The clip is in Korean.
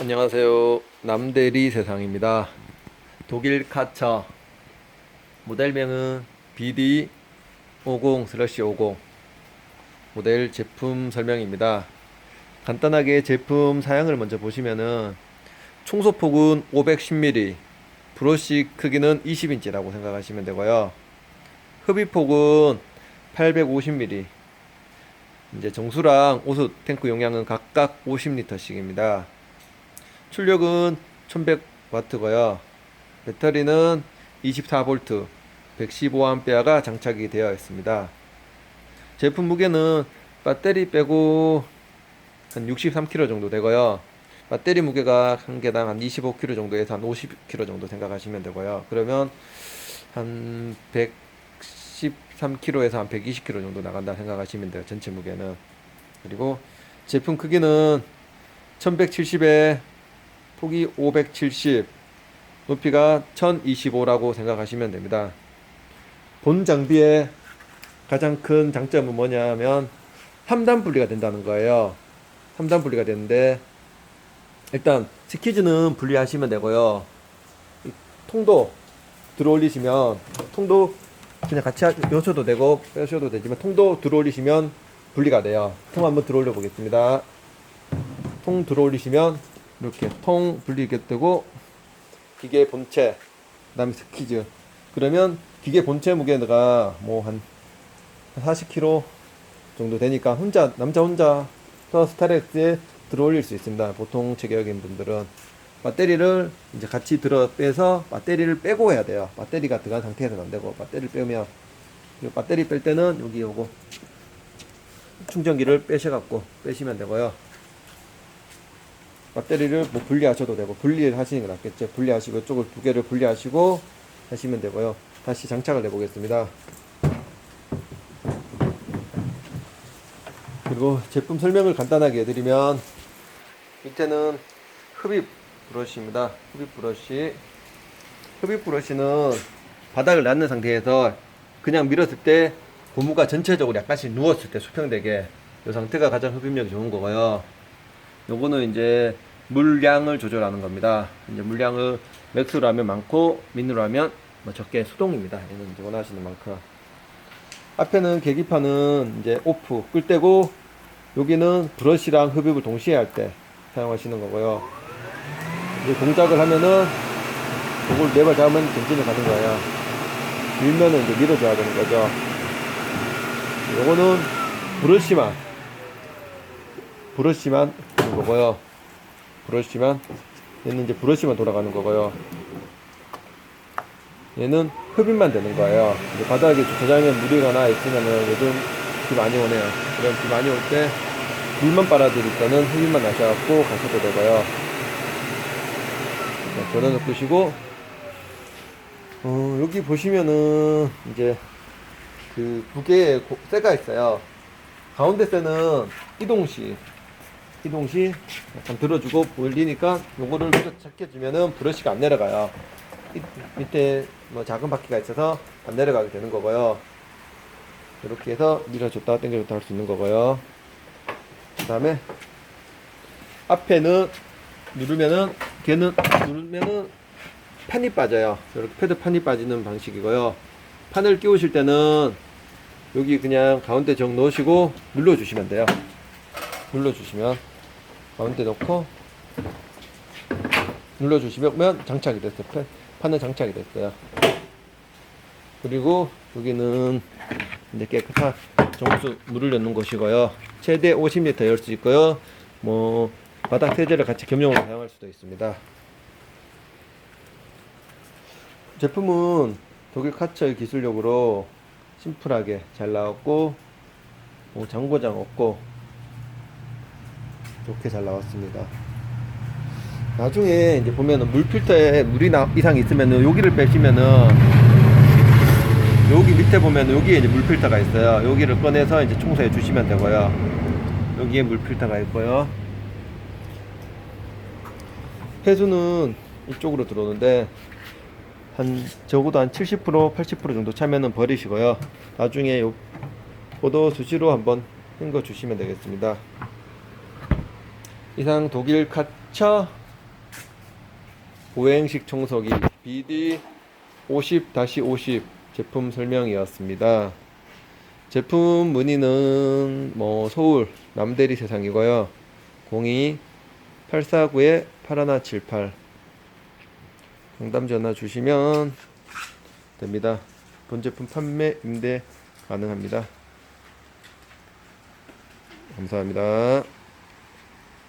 안녕하세요. 남대리 세상입니다. 독일 카처 모델명은 BD50/50 모델 제품 설명입니다. 간단하게 제품 사양을 먼저 보시면은 청소폭은 510mm, 브러쉬 크기는 20인치라고 생각하시면 되고요. 흡입폭은 850mm, 이제 정수랑 오수 탱크 용량은 각각 50리터씩입니다. 출력은 1100W고요. 배터리는 24V, 115A가 장착이 되어 있습니다. 제품 무게는 배터리 빼고 한 63kg 정도 되고요. 배터리 무게가 한 개당 한 25kg 정도에서 한 50kg 정도 생각하시면 되고요. 그러면 한 113kg에서 한 120kg 정도 나간다 생각하시면 돼요. 전체 무게는. 그리고 제품 크기는 1170에 폭이 570, 높이가 1025라고 생각하시면 됩니다. 본 장비의 가장 큰 장점은 뭐냐면 3단 분리가 된다는 거예요. 3단 분리가 되는데 일단 스키즈는 분리하시면 되고요. 이 통도 들어 올리시면 통도 그냥 같이 하- 여셔도 되고 빼셔도 되지만 통도 들어 올리시면 분리가 돼요. 통 한번 들어 올려 보겠습니다. 통 들어 올리시면 이렇게 통 분리게 되고 기계 본체 그다음에 스키즈 그러면 기계 본체 무게가 뭐 한 40kg 정도 되니까 혼자 남자 혼자 더 스타렉스에 들어 올릴 수 있습니다. 보통 체격인 분들은 배터리를 이제 같이 들어 빼서 배터리를 빼고 해야 돼요. 배터리가 들어간 상태에서는 안 되고 배터리를 빼면 이 배터리 뺄 때는 여기 요거 충전기를 빼셔갖고 빼시면 되고요. 배터리를 뭐 분리하셔도 되고 분리를 하시는 게 낫겠죠. 분리하시고 이쪽을 두 개를 분리하시고 하시면 되고요. 다시 장착을 해 보겠습니다. 그리고 제품 설명을 간단하게 해드리면 밑에는 흡입 브러쉬입니다. 흡입 브러쉬. 흡입 브러쉬는 바닥을 놨는 상태에서 그냥 밀었을 때 고무가 전체적으로 약간씩 누웠을 때 수평되게 이 상태가 가장 흡입력이 좋은 거고요. 요거는 이제 물량을 조절하는 겁니다. 이제 물량을 맥스로 하면 많고 민으로 하면 뭐 적게 수동입니다. 얘는 이제 원하시는 만큼. 앞에는 계기판은 이제 오프 끌 때고 여기는 브러쉬랑 흡입을 동시에 할 때 사용하시는 거고요. 이제 동작을 하면은 이걸 네발 잡으면 전진을 가는 거예요. 밀면은 이제 밀어줘야 되는 거죠. 요거는 브러쉬만 브러쉬만 하는 거고요. 브러쉬만 얘는 이제 브러쉬만 돌아가는 거고요. 얘는 흡입만 되는 거예요. 바닥에 저장에 물이 가나 있으면은 요즘 비 많이 오네요. 그럼 비 많이 올 때 물만 빨아들일 때는 흡입만 하셔갖고 가셔도 되고요. 자, 전원을 끄시고 어, 여기 보시면은 이제 그 두 개의 고- 쇠가 있어요. 가운데 쇠는 이동시 이동 시 약간 들어주고 올리니까 요거를 밀어 착해주면은 브러쉬가 안 내려가요. 이- 밑에 뭐 작은 바퀴가 있어서 안 내려가게 되는 거고요. 이렇게 해서 밀어줬다 당겨줬다 할 수 있는 거고요. 그 다음에 앞에는 누르면은 걔는 누르면은 판이 빠져요. 이렇게 패드 판이 빠지는 방식이고요. 판을 끼우실 때는 여기 그냥 가운데 정 넣으시고 눌러주시면 돼요. 눌러주시면 가운데 넣고 눌러주시면 장착이 됐어요. 판- 판은 장착이 됐어요. 그리고 여기는 이제 깨끗한 정수 물을 넣는 곳이고요. 최대 50리터 열 수 있고요. 뭐 바닥 세제를 같이 겸용으로 사용할 수도 있습니다. 제품은 독일 카처의 기술력으로 심플하게 잘 나왔고 뭐 장고장 없고 좋게 잘 나왔습니다. 나중에 이제 보면은 물 필터에 물이 나, 이상 있으면은 여기를 빼시면은 여기 밑에 보면 여기에 이제 물 필터가 있어요. 여기를 꺼내서 이제 청소해 주시면 되고요. 여기에 물 필터가 있고요. 해수는 이쪽으로 들어오는데 한 적어도 한 70% 80% 정도 차면은 버리시고요. 나중에 요 포도 수시로 한번 헹궈 주시면 되겠습니다. 이상 독일 카처 보행식 청소기 BD 50-50 제품 설명이었습니다. 제품 문의는 뭐 서울 남대리 세상이고요. 02 849에 8178 상담 전화 주시면 됩니다. 본 제품 판매 임대 가능합니다. 감사합니다.